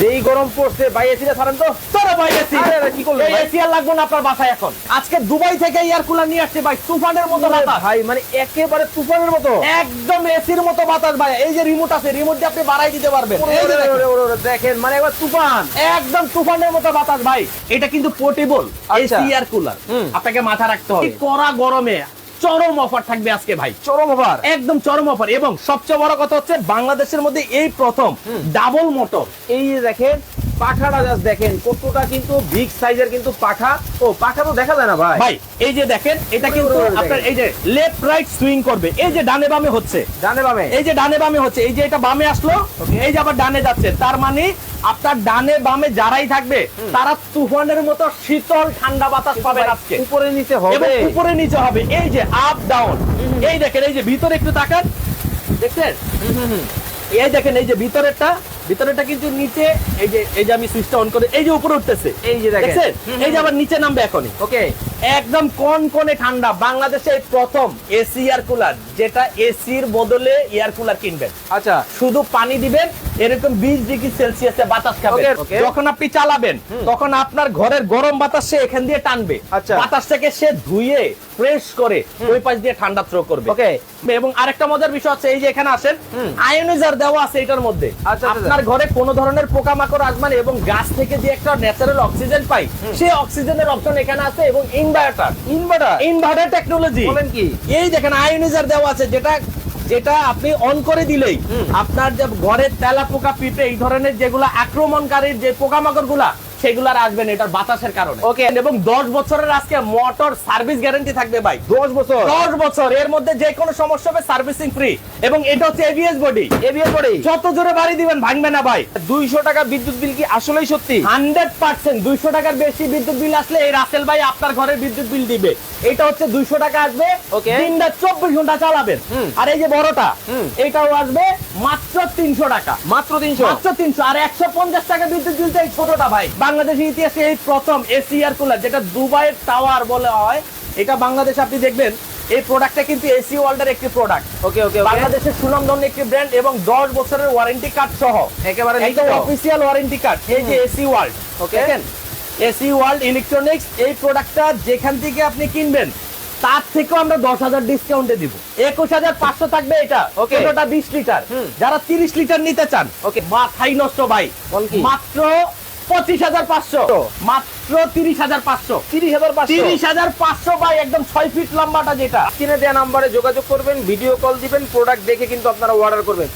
যেই গরম পড়ছে ভাই এসিটা ছাড়েন তো। তোরা ভাই এসি আরে, কি করলেন এই এসি আর লাগবে না আপনার বাসায় এখন। আজকে দুবাই থেকে এয়ার কুলার নিয়ে আসছে ভাই তুফানের মতো বাতাস। ভাই মানে একেবারে তুফানের মতো। একদম এসির মতো বাতাস ভাই এই যে রিমোট আছে রিমোট দিয়ে আপনি বাড়াই দিতে পারবেন। এই যে দেখেন। মানে একবার তুফান। একদম তুফানের মতো বাতাস ভাই। এটা কিন্তু পোর্টেবল। এসি এয়ার কুলার আপনাকে মাথা রাখতে হবে। কড়া গরমে চরম অফার থাকবে আজকে ভাই। চরম অফার একদম চরম অফার এবং সবচেয়ে বড় কথা হচ্ছে বাংলাদেশের মধ্যে এই প্রথম ডাবল মোটর এই দেখেন পাখাটা জাস্ট দেখেন কতটা কিন্তু বিগ সাইজের কিন্তু পাখা। ও পাখা তো দেখা যায় না ভাই। ভাই এই যে দেখেন এটা কিন্তু আপনার এই যে লেফট রাইট সুইং করবে। এই যে ডানে বামে হচ্ছে। জানে বামে। এই যে ডানে বামে হচ্ছে। এই যে এটা বামে আসলো এই যে আবার ডানে যাচ্ছে। তার মানে আপনার ডানে বামে যারাই থাকবে তারা তুফানের মতো শীতল ঠান্ডা বাতাস পাবেন আজকে। উপরে নিচে হবে। উপরে নিচে হবে। এই যে আপ ডাউন এই দেখেন এই যে ভিতরে একটু তাকান। দেখছেন? এই দেখেন এই যে ভিতরেরটা ভিতরেরটা কিন্তু নিচে এই যে এই যে আমি সুইচটা অন করে এই যে উপরে উঠতেছে। এই যে দেখেন। এই যে আবার নিচে নামবে এখনই। ওকে একদম কোন কোনে ঠান্ডা? বাংলাদেশে প্রথম এসি এয়ার কুলার যেটা এসির বদলে এয়ার কুলার কিনবেন। আচ্ছা। শুধু পানি দিবেন এরকম বিশ ডিগ্রি সেলসিয়াসে বাতাস খাবেন। Okay. যখন আপনি চালাবেন তখন আপনার ঘরের গরম বাতাস সে এখান দিয়ে টানবে। আচ্ছা। বাতাসটাকে সে ধুয়ে ফ্রেশ করে ওই পাশ দিয়ে ঠান্ডা থ্রো করবে। ওকে এবং আরেকটা মজার বিষয় আছে এই যে এখানে আসেন হুম। আয়োনাইজার দেওয়া আছে এটার মধ্যে। আচ্ছা, আচ্ছা, আপনার ঘরে কোনো ধরনের পোকামাকড় আসবে না এবং গাছ থেকে যে একটা ন্যাচারাল অক্সিজেন পাই সেই অক্সিজেনের অপশন এখানে আছে এবং ইনভার্টার ইনভার্টার ইনভার্টার টেকনোলজি বলেন কি? এই দেখেন আয়োনাইজার দেওয়া আছে যেটা যেটা আপনি অন করে দিলেই আপনার যে ঘরের তেলা পোকা পিঁপড়ে এই ধরনের যেগুলো আক্রমণকারীর যে পোকামাকড়গুলা সেগুলো আর আসবে না এটার বাতাসের কারণে। Okay. এবং দশ বছরের আজকে মোটর সার্ভিস গ্যারান্টি থাকবে ভাই। দশ বছর? দশ বছর এর মধ্যে যে কোনো সমস্যা হবে সার্ভিসিং ফ্রি এবং এটা হচ্ছে এবিএস বডি এবিএস পরে যত জোরে বাড়ি দিবেন ভাঙবে না ভাই। দুইশো টাকা বিদ্যুৎ বিল কি আসলেই সত্যি? হান্ড্রেড পার্সেন্ট দুইশো টাকার বেশি বিদ্যুৎ বিল আসলে এই রাসেল ভাই আপনার ঘরের বিদ্যুৎ বিল দিবে। এটা হচ্ছে দুইশো টাকা আসবে। Okay. দিনটা চব্বিশ ঘণ্টা চালাবেন। আর এই যে বড়টা এটাও আসবে মাত্র তিনশো টাকা। মাত্র তিনশো? মাত্র তিনশো। আর একশো পঞ্চাশ টাকা বিদ্যুৎ বিল এই ছোটটা ভাই। বাংলাদেশের ইতিহাসে এই প্রথম এসি এয়ার কুলার যেটা দুবাইয়ের টাওয়ার বলে হয় এটা বাংলাদেশে আপনি দেখবেন এই প্রোডাক্টটা কিন্তু এসি ওয়ার্ল্ডের একটি প্রোডাক্ট ওকে ওকে বাংলাদেশের সুনামধন্য একটি ব্র্যান্ড এবং দশ বছরের ওয়ারেন্টি কার্ড সহ। একেবারে একদম। অফিসিয়াল ওয়ারেন্টি কার্ড এই যে এসি ওয়ার্ল্ড. দেখেন? এসি ওয়ার্ল্ড ইলেকট্রনিক্স এই প্রোডাক্টটা যেখান থেকে আপনি কিনবেন তার থেকেও আমরা দশ হাজার ডিসকাউন্টে দিব। একুশ হাজার পাঁচশো থাকবে এটা। ওকে ওটা বিশ লিটার। যারা তিরিশ লিটার নিতে চান ওকে মাথাই নষ্ট ভাই। মাত্র পঁচিশ হাজার পাঁচশো। মাত্র তিরিশ হাজার পাঁচশো। তিরিশ হাজার তিরিশ হাজার পাঁচশো বাই একদম ছয় ফিট লম্বাটা যেটা। কিনে দেওয়া নাম্বারে যোগাযোগ করবেন ভিডিও কল দিবেন প্রোডাক্ট দেখে কিন্তু আপনারা অর্ডার করবেন।